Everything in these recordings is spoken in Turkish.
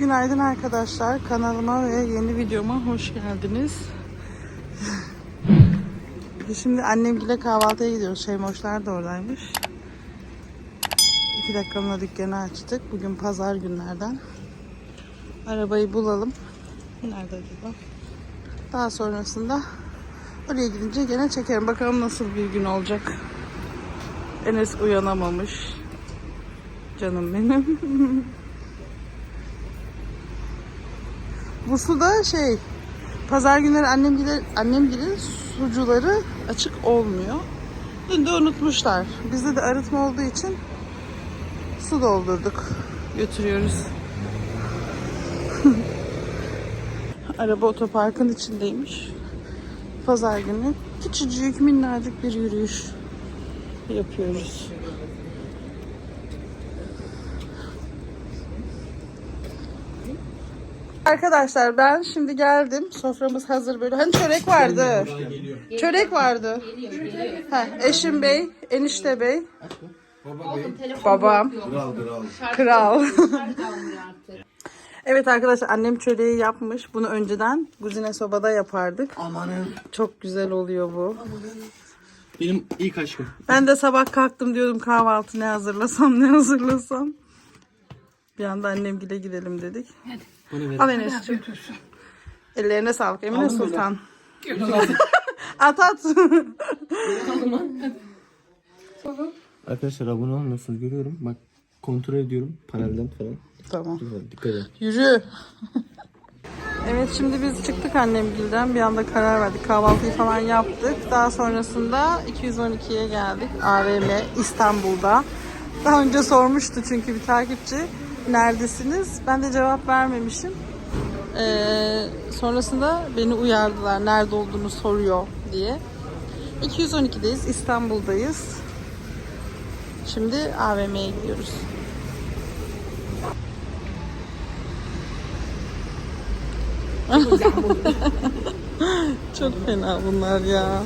Günaydın arkadaşlar. Kanalıma ve yeni videoma hoş geldiniz. Şimdi annemgile kahvaltıya gidiyoruz. Şeymoşlar da oradaymış. İki dakikalığına dükkanı açtık. Bugün pazar günlerden. Arabayı bulalım. Nerede acaba? Daha sonrasında oraya gidince gene çekerim. Bakalım nasıl bir gün olacak. Enes uyanamamış. Canım benim. Bu suda şey pazar günleri annem gider annem gider sucuları açık olmuyor. Dün de unutmuşlar. Bizde de arıtma olduğu için su doldurduk. Götürüyoruz. Araba otoparkın içindeymiş. Pazar günü küçücük minnacık bir yürüyüş yapıyoruz. Arkadaşlar ben şimdi geldim. Soframız hazır böyle. Hani çörek vardı. Çörek vardı. Ha, eşim bey, enişte bey, babam, Kral kral. kral. evet arkadaşlar annem çöreği yapmış. Bunu önceden guzine sobada yapardık. Amanın. Çok güzel oluyor bu. Benim ilk aşkım. Ben de sabah kalktım diyordum kahvaltı ne hazırlasam ne hazırlasam. Bir anda annemgile gidelim dedik. Bana ver. Al Enes'ciğim. Ellerine sağlık Emine Sultan. at at. Arkadaşlar abone olmuyorsunuz görüyorum. Bak kontrol ediyorum panelden falan. tamam. Lütfen dikkat edin. Yürü. Evet şimdi biz çıktık annemgilden. Bir anda karar verdik. Kahvaltıyı falan yaptık. Daha sonrasında 212'ye geldik. AVM İstanbul'da. Daha önce sormuştu çünkü bir takipçi. Neredesiniz? Ben de cevap vermemişim. Ee, sonrasında beni uyardılar. Nerede olduğunu soruyor diye. 212'deyiz. İstanbul'dayız. Şimdi AVM'ye gidiyoruz. Çok fena bunlar ya.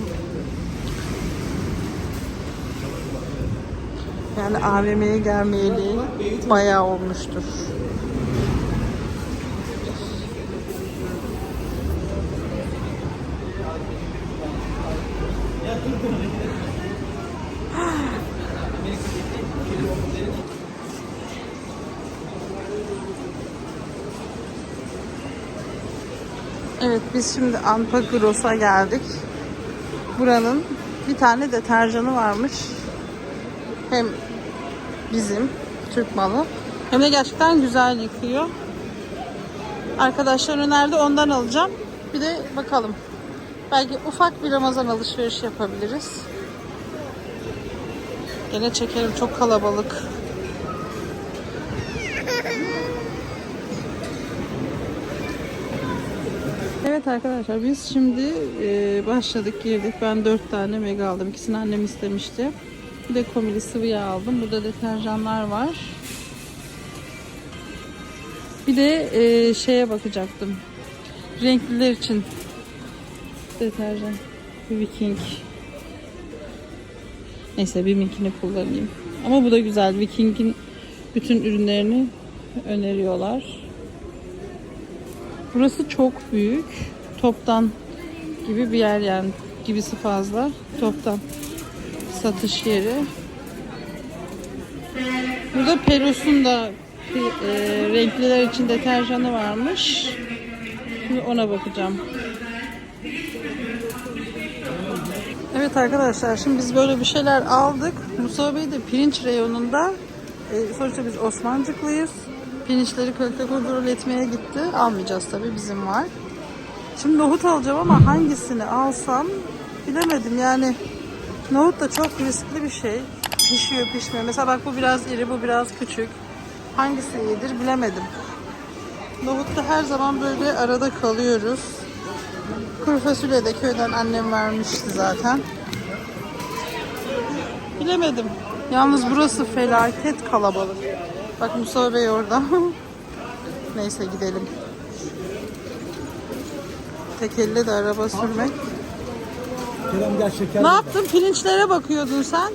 Yani AVM'ye gelmeyeli bayağı olmuştur. Evet biz şimdi Anpa Gros'a geldik. Buranın bir tane deterjanı varmış. Hem bizim Türk malı hem de gerçekten güzel yıkıyor. Arkadaşlar önerdi ondan alacağım. Bir de bakalım. Belki ufak bir Ramazan alışverişi yapabiliriz. Gene çekerim çok kalabalık. Evet arkadaşlar biz şimdi e, başladık girdik. Ben 4 tane mega aldım. İkisini annem istemişti. Bir de komili sıvı yağ aldım. Burada deterjanlar var. Bir de e, şeye bakacaktım. Renkliler için deterjan. Viking. Neyse Biminkini kullanayım. Ama bu da güzel. Viking'in bütün ürünlerini öneriyorlar. Burası çok büyük. Toptan gibi bir yer yani. Gibisi fazla. Toptan satış yeri. Burada Peros'un da e, renkliler için deterjanı varmış. Şimdi ona bakacağım. Evet arkadaşlar şimdi biz böyle bir şeyler aldık. Mustafa Bey de pirinç reyonunda e, sonuçta biz Osmancıklıyız. Pirinçleri kalite kontrol etmeye gitti. Almayacağız tabii bizim var. Şimdi nohut alacağım ama hangisini alsam bilemedim yani. Nohut da çok riskli bir şey. Pişiyor pişmiyor. Mesela bak bu biraz iri bu biraz küçük. Hangisi iyidir bilemedim. Nohutta her zaman böyle arada kalıyoruz. Kuru fasulye de köyden annem vermişti zaten. Bilemedim. Yalnız burası felaket kalabalık. Bak Mustafa Bey orada. Neyse gidelim. Tek elle de araba sürmek. Kerem gel şeker. Ne yaptın? Pirinçlere bakıyordun sen.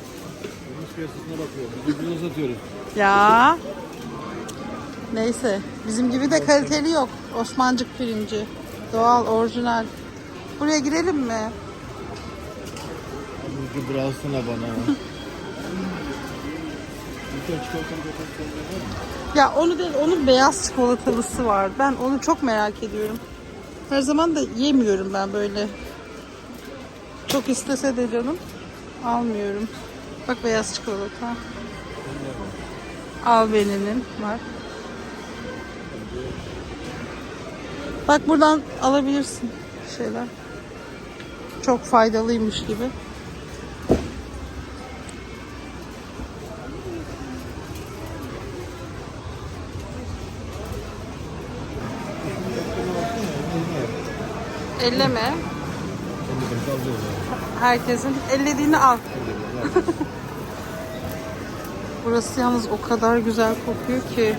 Piyasasına bakıyorum. Birbirine satıyoruz. Ya. Neyse. Bizim gibi de kaliteli yok. Osmancık pirinci. Doğal, orijinal. Buraya girelim mi? Bu browsuna bana. Ya onu değil, onun beyaz çikolatalısı var. Ben onu çok merak ediyorum. Her zaman da yemiyorum ben böyle. Çok istese de canım almıyorum. Bak beyaz çikolata. Al beninin var. Bak buradan alabilirsin şeyler. Çok faydalıymış gibi. Elleme. Herkesin ellediğini al. Burası yalnız o kadar güzel kokuyor ki.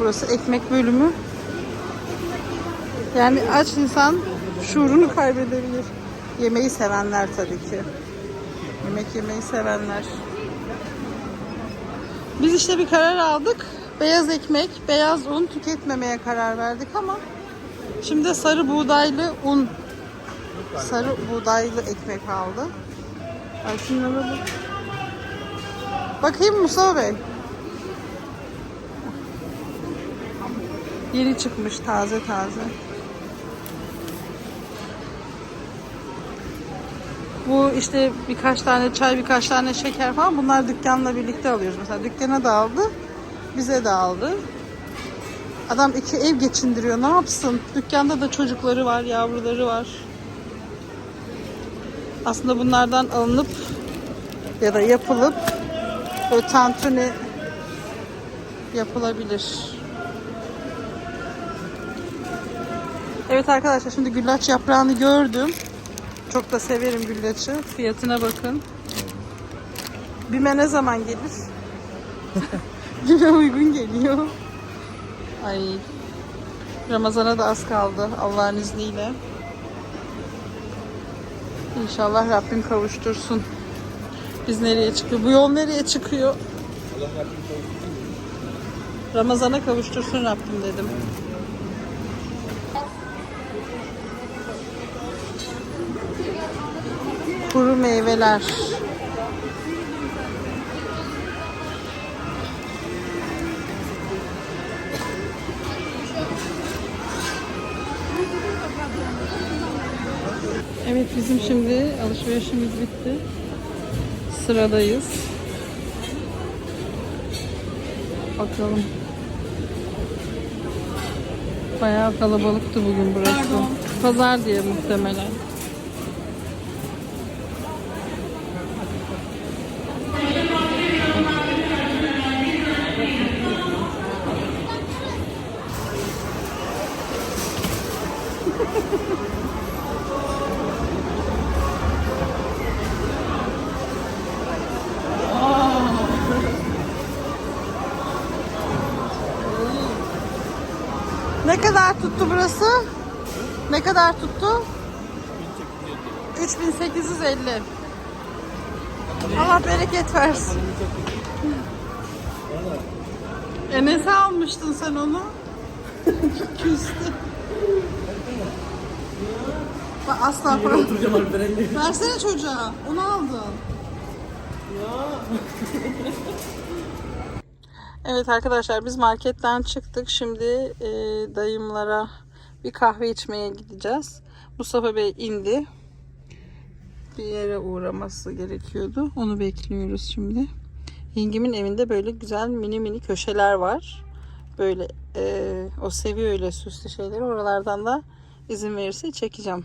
Burası ekmek bölümü. Yani aç insan şuurunu kaybedebilir. Yemeği sevenler tabii ki. Yemek yemeyi sevenler. Biz işte bir karar aldık. Beyaz ekmek, beyaz un tüketmemeye karar verdik ama şimdi sarı buğdaylı un, sarı buğdaylı ekmek aldı. Ay şunlara bak. Bakayım Mustafa Bey. Yeni çıkmış taze taze. Bu işte birkaç tane çay, birkaç tane şeker falan bunlar dükkanla birlikte alıyoruz. Mesela dükkana da aldı, bize de aldı. Adam iki ev geçindiriyor. Ne yapsın? Dükkanda da çocukları var, yavruları var. Aslında bunlardan alınıp ya da yapılıp böyle tantuni yapılabilir. Evet arkadaşlar şimdi güllaç yaprağını gördüm. Çok da severim güllaçı. Fiyatına bakın. Bime ne zaman gelir? Bime uygun geliyor. Ay. Ramazana da az kaldı Allah'ın izniyle. İnşallah Rabbim kavuştursun. Biz nereye çıkıyor? Bu yol nereye çıkıyor? Ramazana kavuştursun Rabbim dedim. Kuru meyveler. Evet bizim şimdi alışverişimiz bitti. Sıradayız. Bakalım. Bayağı kalabalıktı bugün burası. Pazar diye muhtemelen. kadar tuttu burası? Ne kadar tuttu? 3850. Allah bereket versin. Enes'e almıştın sen onu. Küstü. Bak asla para. Versene çocuğa. Onu aldın. Evet arkadaşlar biz marketten çıktık. Şimdi e, dayımlara bir kahve içmeye gideceğiz. Mustafa Bey indi. Bir yere uğraması gerekiyordu. Onu bekliyoruz şimdi. Yengemin evinde böyle güzel mini mini köşeler var. Böyle e, o seviyor öyle süslü şeyleri. Oralardan da izin verirse çekeceğim.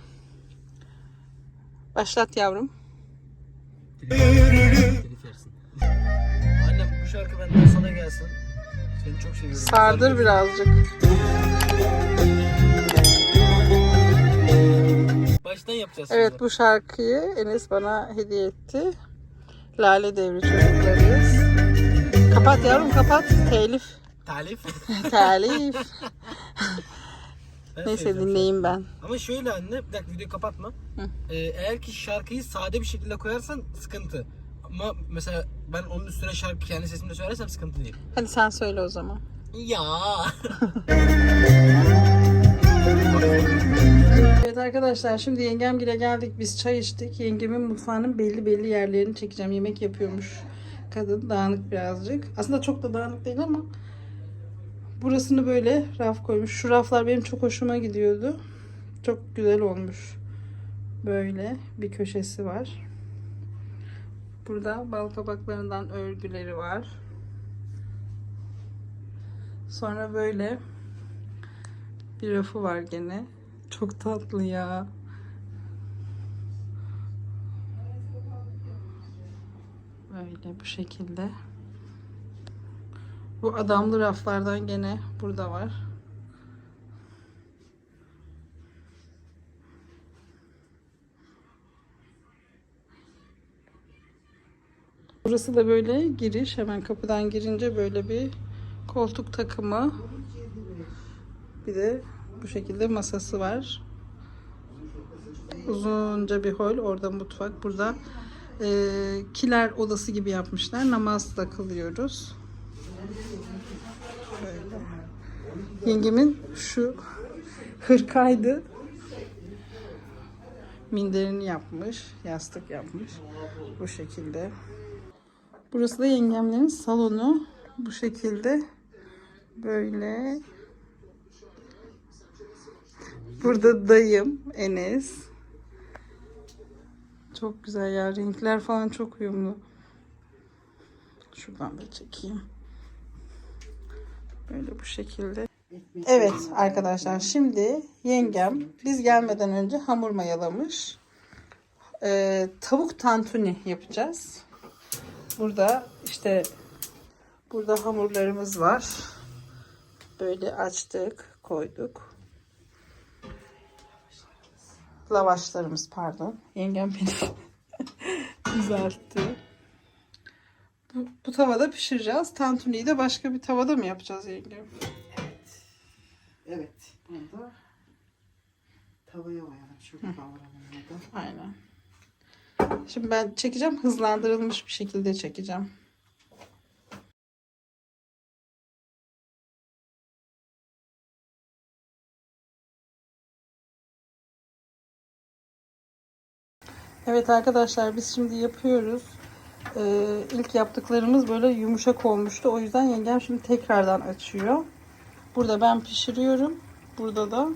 Başlat yavrum. Bu şarkı benden sana gelsin. Seni çok seviyorum. Sardır birazcık. Baştan yapacağız Evet şimdi. bu şarkıyı Enes bana hediye etti. Lale Devri çocuklarıyız. Kapat yavrum kapat. Telif. Talif. Telif. Ben Neyse dinleyeyim ben. Ama şöyle anne, bir dakika videoyu kapatma. Ee, eğer ki şarkıyı sade bir şekilde koyarsan sıkıntı. Ama mesela ben onun üstüne şarkı kendi sesimle söylersem sıkıntı değil. Hadi sen söyle o zaman. Ya. Evet arkadaşlar şimdi yengemgile geldik. Biz çay içtik. Yengemin mutfağının belli belli yerlerini çekeceğim. Yemek yapıyormuş. Kadın dağınık birazcık. Aslında çok da dağınık değil ama burasını böyle raf koymuş. Şu raflar benim çok hoşuma gidiyordu. Çok güzel olmuş. Böyle bir köşesi var. Burada bal kabaklarından örgüleri var. Sonra böyle bir rafı var gene. Çok tatlı ya. Böyle bu şekilde. Bu adamlı raflardan gene burada var. Burası da böyle giriş. Hemen kapıdan girince böyle bir koltuk takımı. Bir de bu şekilde masası var. Uzunca bir hol. Orada mutfak. Burada e, kiler odası gibi yapmışlar. Namaz da kılıyoruz. Böyle. Yengemin şu hırkaydı. Minderini yapmış. Yastık yapmış. Bu şekilde. Burası da yengemlerin salonu. Bu şekilde. Böyle Burada dayım Enes. Çok güzel ya. Renkler falan çok uyumlu. Şuradan da çekeyim. Böyle bu şekilde. Evet arkadaşlar şimdi yengem biz gelmeden önce hamur mayalamış. Ee, tavuk tantuni yapacağız. Burada işte burada hamurlarımız var. Böyle açtık, koyduk lavaşlarımız pardon. Yengem beni düzeltti. Bu, bu tavada pişireceğiz. Tantuniyi de başka bir tavada mı yapacağız yengem? Evet. Bunu da tavaya koyalım. Şöyle da. Aynen. Şimdi ben çekeceğim. Hızlandırılmış bir şekilde çekeceğim. Evet arkadaşlar biz şimdi yapıyoruz. Ee, ilk yaptıklarımız böyle yumuşak olmuştu. O yüzden yengem şimdi tekrardan açıyor. Burada ben pişiriyorum. Burada da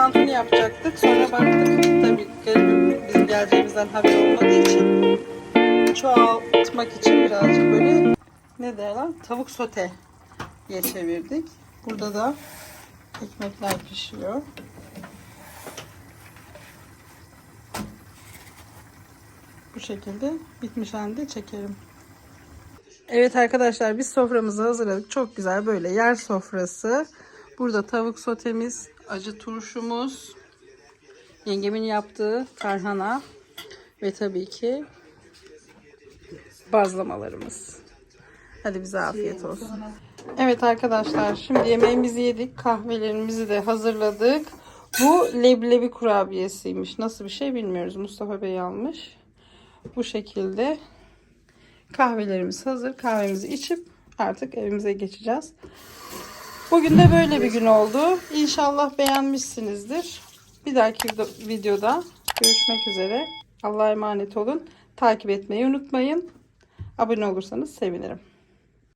tantuni yapacaktık. Sonra baktık tabii bizim geleceğimizden haber olmadığı için çoğaltmak için birazcık böyle ne derler tavuk sote diye çevirdik. Burada da ekmekler pişiyor. Bu şekilde bitmiş halde çekerim. Evet arkadaşlar biz soframızı hazırladık. Çok güzel böyle yer sofrası. Burada tavuk sotemiz, acı turşumuz, yengemin yaptığı tarhana ve tabii ki bazlamalarımız. Hadi bize afiyet olsun. Evet arkadaşlar şimdi yemeğimizi yedik. Kahvelerimizi de hazırladık. Bu leblebi kurabiyesiymiş. Nasıl bir şey bilmiyoruz. Mustafa Bey almış. Bu şekilde kahvelerimiz hazır. Kahvemizi içip artık evimize geçeceğiz. Bugün de böyle bir gün oldu. İnşallah beğenmişsinizdir. Bir dahaki videoda görüşmek üzere. Allah'a emanet olun. Takip etmeyi unutmayın. Abone olursanız sevinirim.